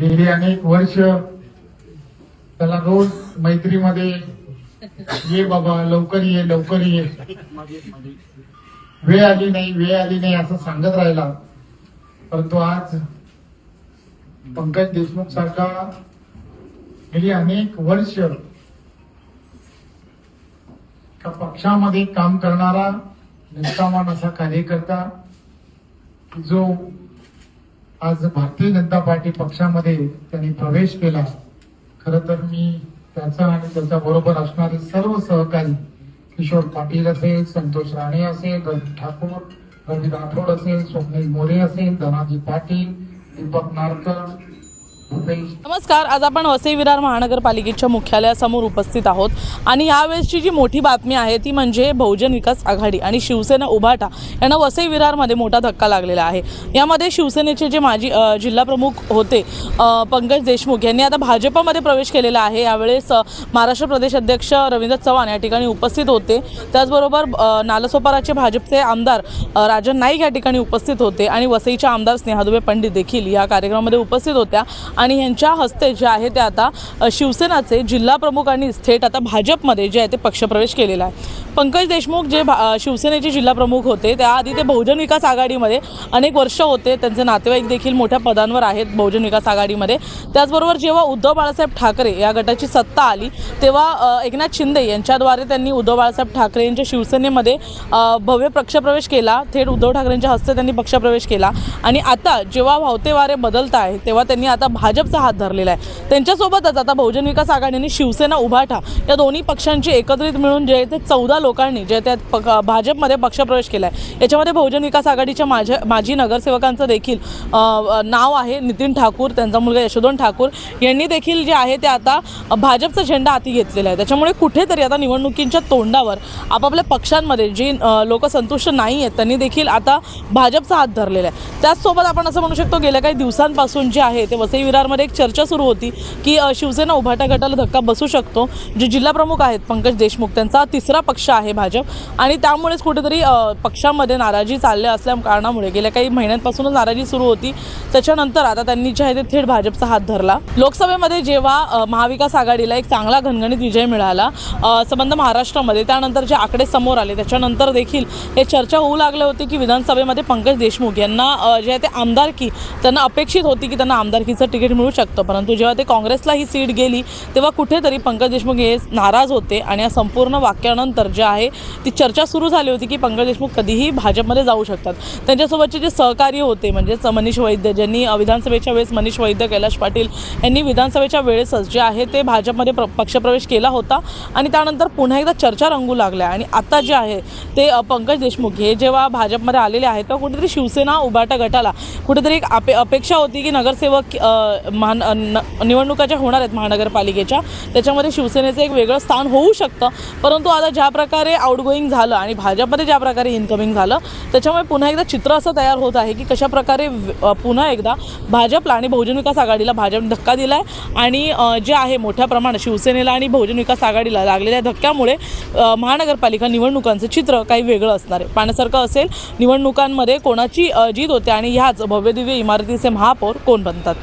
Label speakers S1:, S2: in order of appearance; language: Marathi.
S1: गेली अनेक वर्ष. त्याला रोज मैत्रीमध्ये ये बाबा लवकर ये लवकर ये. वेळ आली नाही वेळ आली नाही असं सांगत राहिला. परंतु आज पंकज देशमुख सारखा गेली अनेक वर्ष. का पक्षामध्ये काम करणारा निष्ठावान असा कार्यकर्ता जो आज भारतीय जनता पार्टी पक्षामध्ये त्यांनी प्रवेश केला. खर तर मी त्याचा आणि त्याच्या बरोबर असणारे सर्व सहकारी किशोर पाटील असेल संतोष राणे असेल रवी ठाकूर रवी राठोड असेल स्वप्नील मोरे असेल धनाजी पाटील दीपक नारकर
S2: नमस्कार आज आपण वसई विरार महानगरपालिकेच्या मुख्यालयासमोर उपस्थित आहोत. आणि यावेळेसची जी मोठी बातमी आहे ती म्हणजे बहुजन विकास आघाडी आणि शिवसेना उभाटा यांना वसई विरारमध्ये मोठा धक्का लागलेला आहे. यामध्ये शिवसेनेचे जे माजी जिल्हाप्रमुख होते पंकज देशमुख यांनी आता भाजपमध्ये प्रवेश केलेला आहे. यावेळेस महाराष्ट्र प्रदेश अध्यक्ष रवींद्र चव्हाण या ठिकाणी उपस्थित होते. त्याचबरोबर नालसोपाराचे भाजपचे आमदार राजन नाईक या ठिकाणी उपस्थित होते. आणि वसईच्या आमदार स्नेहादुबे पंडित देखील या कार्यक्रमामध्ये उपस्थित होत्या. आणि यांच्या हस्ते जे आहे ते आता शिवसेनाचे जिल्हा प्रमुखांनी थेट आता भाजपमध्ये जे आहे ते पक्षप्रवेश केलेला आहे. पंकज देशमुख जे भा- शिवसेनेचे जिल्हाप्रमुख होते त्याआधी ते बहुजन विकास आघाडीमध्ये अनेक वर्ष होते. त्यांचे नातेवाईक देखील मोठ्या पदांवर आहेत बहुजन विकास आघाडीमध्ये. त्याचबरोबर जेव्हा उद्धव बाळासाहेब ठाकरे या गटाची सत्ता आली तेव्हा एकनाथ शिंदे यांच्याद्वारे त्यांनी उद्धव बाळासाहेब ठाकरे यांच्या शिवसेनेमध्ये भव्य पक्षप्रवेश केला. थेट उद्धव ठाकरेंच्या हस्ते त्यांनी पक्षप्रवेश केला. आणि आता जेव्हा वावते वारे बदलत आहे तेव्हा त्यांनी आता भाजपचा हात धरलेला आहे. त्यांच्यासोबतच आता बहुजन विकास आघाडी आणि शिवसेना उभाठा या दोन्ही पक्षांची एकत्रित मिळून जे ते चौदा लोकांनी जे त्यात पक भाजपमध्ये पक्षप्रवेश केला आहे याच्यामध्ये बहुजन विकास आघाडीच्या माझ्या माजी नगरसेवकांचं देखील नाव आहे नितीन ठाकूर त्यांचा मुलगा यशोधन ठाकूर. यांनी देखील जे आहे ते आता भाजपचा झेंडा हाती घेतलेला आहे. त्याच्यामुळे कुठेतरी आता निवडणुकींच्या तोंडावर आपापल्या पक्षांमध्ये जी लोक संतुष्ट नाही आहेत त्यांनी देखील आता भाजपचा हात धरलेला आहे. त्याचसोबत आपण असं म्हणू शकतो गेल्या काही दिवसांपासून जे आहे ते वसई विरारमध्ये एक चर्चा सुरू होती की शिवसेना उभाटा गटाला धक्का बसू शकतो. जे जिल्हाप्रमुख आहेत पंकज देशमुख त्यांचा तिसरा पक्ष आहे भाजप. आणि त्यामुळेच कुठेतरी पक्षामध्ये नाराजी चालल्या असल्या कारणामुळे गेल्या काही महिन्यांपासूनच नाराजी सुरू होती. त्याच्यानंतर आता त्यांनी जे आहे ते थेट भाजपचा हात धरला. लोकसभेमध्ये जेव्हा महाविकास आघाडीला एक चांगला घणघणीत विजय मिळाला संबंध महाराष्ट्रामध्ये त्यानंतर जे आकडे समोर आले त्याच्यानंतर देखील हे चर्चा होऊ लागले होती की विधानसभेमध्ये पंकज देशमुख यांना जे आहे ते आमदारकी त्यांना अपेक्षित होती की त्यांना आमदारकीचं तिकीट मिळू शकतं. परंतु जेव्हा ते काँग्रेसला ही सीट गेली तेव्हा कुठेतरी पंकज देशमुख हे नाराज होते. आणि या संपूर्ण वाक्यानंतर जे आहे ती चर्चा सुरू झाली होती की पंकज देशमुख कधीही भाजपमध्ये जाऊ शकतात. त्यांच्यासोबतचे जे सहकार्य होते म्हणजेच मनीष वैद्य ज्यांनी विधानसभेच्या वेळेस मनीष वैद्य कैलाश पाटील यांनी विधानसभेच्या वेळेसच जे आहे ते भाजपमध्ये प्र पक्षप्रवेश केला होता. आणि त्यानंतर पुन्हा एकदा चर्चा रंगू लागल्या. आणि आता जे आहे ते पंकज देशमुख हे जेव्हा भाजपमध्ये आलेले आहेत तेव्हा कुठेतरी शिवसेना उभाटा गटाला कुठेतरी एक अपे अपेक्षा होती की नगरसेवक महान न- निवडणुका ज्या होणार आहेत महानगरपालिकेच्या त्याच्यामध्ये शिवसेनेचं एक वेगळं स्थान होऊ शकतं. परंतु आता ज्या प्रकारे प्रकारे आउटगोईंग झालं आणि भाजपमध्ये ज्या प्रकारे इन्कमिंग झालं त्याच्यामुळे पुन्हा एकदा चित्र असं तयार होत आहे की कशा प्रकारे पुन्हा एकदा भाजपला आणि बहुजन विकास आघाडीला भाजपने धक्का दिला आहे आणि जे आहे मोठ्या प्रमाणात शिवसेनेला आणि बहुजन विकास आघाडीला लागलेल्या धक्क्यामुळे महानगरपालिका निवडणुकांचं चित्र काही वेगळं असणार आहे. पाण्यासारखं असेल निवडणुकांमध्ये कोणाची जीत होते आणि ह्याच भव्यदिव्य इमारतीचे महापौर कोण बनतात?